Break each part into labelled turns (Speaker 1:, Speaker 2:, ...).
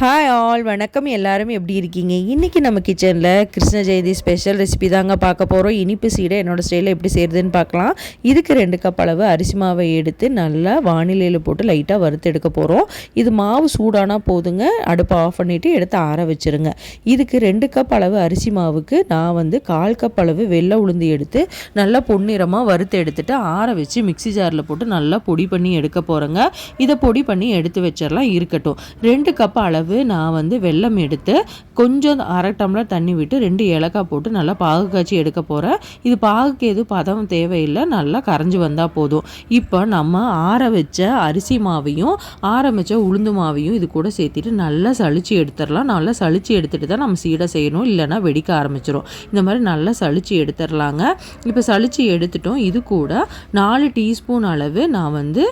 Speaker 1: Hi all வணக்கம். எல்லாரும் எப்படி இருக்கீங்க? இன்றைக்கி நம்ம கிச்சனில் கிருஷ்ண ஜெயந்தி ஸ்பெஷல் ரெசிபி தாங்க பார்க்க போகிறோம் இனிப்பு சீடை என்னோடய ஸ்டைலில் எப்படி செய்கிறதுன்னு பார்க்கலாம். இதுக்கு ரெண்டு கப் அளவு அரிசி மாவை எடுத்து நல்லா வானிலையில் போட்டு லைட்டாக வறுத்து எடுக்க போகிறோம் இது மாவு சூடானா போதுங்க. அடுப்பை ஆஃப் பண்ணிவிட்டு எடுத்து ஆற வச்சுருங்க. இதுக்கு ரெண்டு கப் அளவு அரிசி மாவுக்கு நான் வந்து கால் கப் அளவு வெள்ளை உளுந்து எடுத்து நல்லா பொன்னிறமாக வறுத்து எடுத்துட்டு ஆற வச்சு மிக்சி ஜாரில் போட்டு நல்லா பொடி பண்ணி எடுக்க போகிறேங்க இதை பொடி பண்ணி எடுத்து வச்சிடலாம் இருக்கட்டும். ரெண்டு கப் அளவு அளவு நான் வந்து வெல்லம் எடுத்து கொஞ்சம் அரை டம்ளர் தண்ணி விட்டு ரெண்டு ஏலக்காய் போட்டு நல்லா பாகு காய்ச்சி எடுக்க போகிறேன் இது பாகுக்கு எதுவும் பதம் தேவையில்லை. நல்லா கரைஞ்சி வந்தால் போதும். இப்போ நம்ம ஆற வச்ச அரிசி மாவையும் ஆற வச்ச உளுந்து மாவையும் இது கூட சேர்த்துட்டு நல்லா சளிச்சு எடுத்துடலாம். நல்லா சளிச்சு எடுத்துகிட்டு தான் நம்ம சீடை செய்யணும். இல்லைன்னா வெடிக்க ஆரம்பிச்சிடும் இந்த மாதிரி நல்லா சளிச்சு எடுத்துடலாங்க. இப்போ சளிச்சு எடுத்துட்டோம். இது கூட நாலு டீஸ்பூன் அளவு நான் வந்து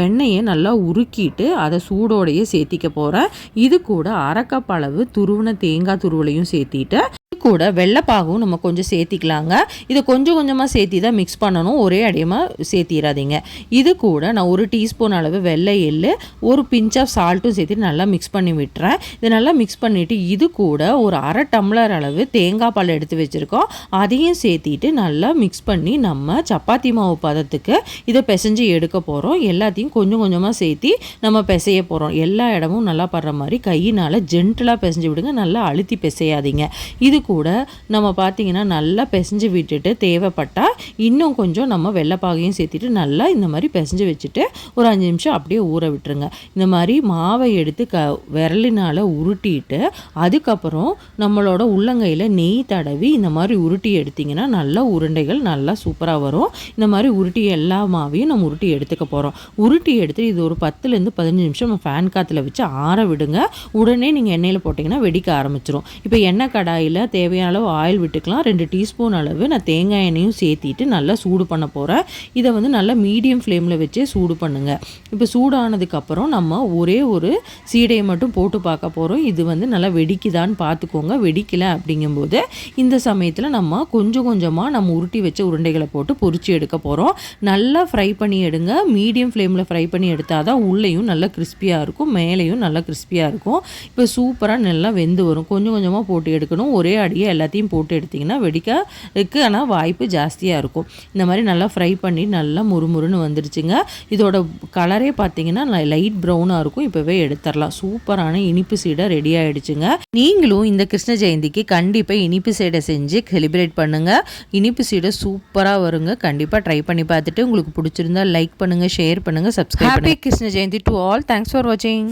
Speaker 1: வெண்ணெயை நல்லா உருக்கிட்டு அதை சூடோடையே சேர்த்திக்க போகிறேன் இது கூட அரைக்கப் அளவு துருவன தேங்காய் துருவலையும் சேர்த்திட்டு கூட வெள்ளைப்பாகும் நம்ம கொஞ்சம் சேர்த்திக்கலாங்க. இதை கொஞ்சம் கொஞ்சமாக சேர்த்தி தான் மிக்ஸ் பண்ணணும். ஒரே அடியமாக சேர்த்திடாதீங்க இது கூட நான் ஒரு டீஸ்பூன் அளவு வெள்ளை எள்ளு ஒரு பிஞ்ச் ஆஃப் சால்ட்டும் சேர்த்து நல்லா மிக்ஸ் பண்ணி விட்டுறேன். இதை நல்லா மிக்ஸ் பண்ணிவிட்டு இது கூட ஒரு அரை டம்ளர் அளவு தேங்காய் பால் எடுத்து வச்சுருக்கோம். அதையும் சேர்த்திட்டு நல்லா மிக்ஸ் பண்ணி நம்ம சப்பாத்தி மாவு பதத்துக்கு இதை பிசைஞ்சு எடுக்க போகிறோம் எல்லாத்தையும் கொஞ்சம் கொஞ்சமாக சேர்த்தி நம்ம பிசைய போகிறோம் எல்லா இடமும் நல்லா படுற மாதிரி கையினால் ஜென்டலாக பிசைஞ்சு விடுங்க. நல்லா அழுத்தி பிசையாதீங்க. இது கூட கூட நம்ம பார்த்திங்கன்னா நல்லா பிசைஞ்சு விட்டுட்டு தேவைப்பட்டால் இன்னும் கொஞ்சம் நம்ம வெள்ளைப்பாகையும் சேர்த்துட்டு நல்லா இந்த மாதிரி பிசைஞ்சு வச்சுட்டு ஒரு அஞ்சு நிமிஷம் அப்படியே ஊற விட்டுருங்க. இந்த மாதிரி மாவை எடுத்து க விரலினால் உருட்டிட்டு அதுக்கப்புறம் நம்மளோட உள்ளங்கையில் நெய் தடவி இந்த மாதிரி உருட்டி எடுத்திங்கன்னா நல்லா உருண்டைகள் நல்லா சூப்பராக வரும். இந்த மாதிரி உருட்டி எல்லா மாவையும் நம்ம உருட்டி எடுத்துக்க போகிறோம் உருட்டி எடுத்து இது ஒரு பத்துலேருந்து பதினஞ்சு நிமிஷம் நம்ம ஃபேன் காற்றுல வச்சு ஆற விடுங்க. உடனே நீங்கள் எண்ணெயில் போட்டிங்கன்னா வெடிக்க ஆரம்பிச்சிரும். இப்போ எண்ணெய் கடாயில் தேவை தேவையான அளவு ஆயில் விட்டுக்கலாம். ரெண்டு டீஸ்பூன் அளவு நான் தேங்காய் எண்ணெயும் சேர்த்திட்டு நல்லா சூடு பண்ண போகிறேன் இதை வந்து நல்லா மீடியம் ஃப்ளேமில் வச்சே சூடு பண்ணுங்கள் இப்போ சூடானதுக்கப்புறம் நம்ம ஒரே ஒரு சீடையை மட்டும் போட்டு பார்க்க போகிறோம் இது வந்து நல்லா வெடிக்குதான்னு பார்த்துக்கோங்க. வெடிக்கலை அப்படிங்கும்போது இந்த சமயத்தில் நம்ம கொஞ்சம் கொஞ்சமாக நம்ம உருட்டி வச்ச உருண்டைகளை போட்டு பொறிச்சு எடுக்க போகிறோம் நல்லா ஃப்ரை பண்ணி எடுங்க. மீடியம் ஃப்ளேமில் ஃப்ரை பண்ணி எடுத்தால் தான் உள்ளேயும் நல்லா கிறிஸ்பியாக இருக்கும். மேலேயும் நல்லா கிறிஸ்பியாக இருக்கும். இப்போ சூப்பராக நல்லா வெந்து வரும். கொஞ்சம் கொஞ்சமாக போட்டு எடுக்கணும். ஒரே அடி அப்படியே எல்லாத்தையும் போட்டு எடுத்திங்கன்னா வெடிக்கிறதுக்கு ஆனால் வாய்ப்பு ஜாஸ்தியாக இருக்கும். இந்த மாதிரி நல்லா ஃப்ரை பண்ணி நல்லா முறுமுறுன்னு வந்துருச்சுங்க. இதோட கலரே பார்த்தீங்கன்னா லைட் ப்ரௌனாக இருக்கும். இப்போவே எடுத்துடலாம். சூப்பரான இனிப்பு சீடை ரெடி ஆகிடுச்சுங்க நீங்களும் இந்த கிருஷ்ண ஜெயந்திக்கு கண்டிப்பாக இனிப்பு சீடை செஞ்சு செலிப்ரேட் பண்ணுங்கள் இனிப்பு சீடை சூப்பராக வருங்க. கண்டிப்பாக ட்ரை பண்ணி பார்த்துட்டு உங்களுக்கு பிடிச்சிருந்தா லைக் பண்ணுங்கள் ஷேர் பண்ணுங்கள் சப்ஸ்கிரைப் பண்ணுங்கள் Krishna Jayanthi to all thanks for வாட்சிங்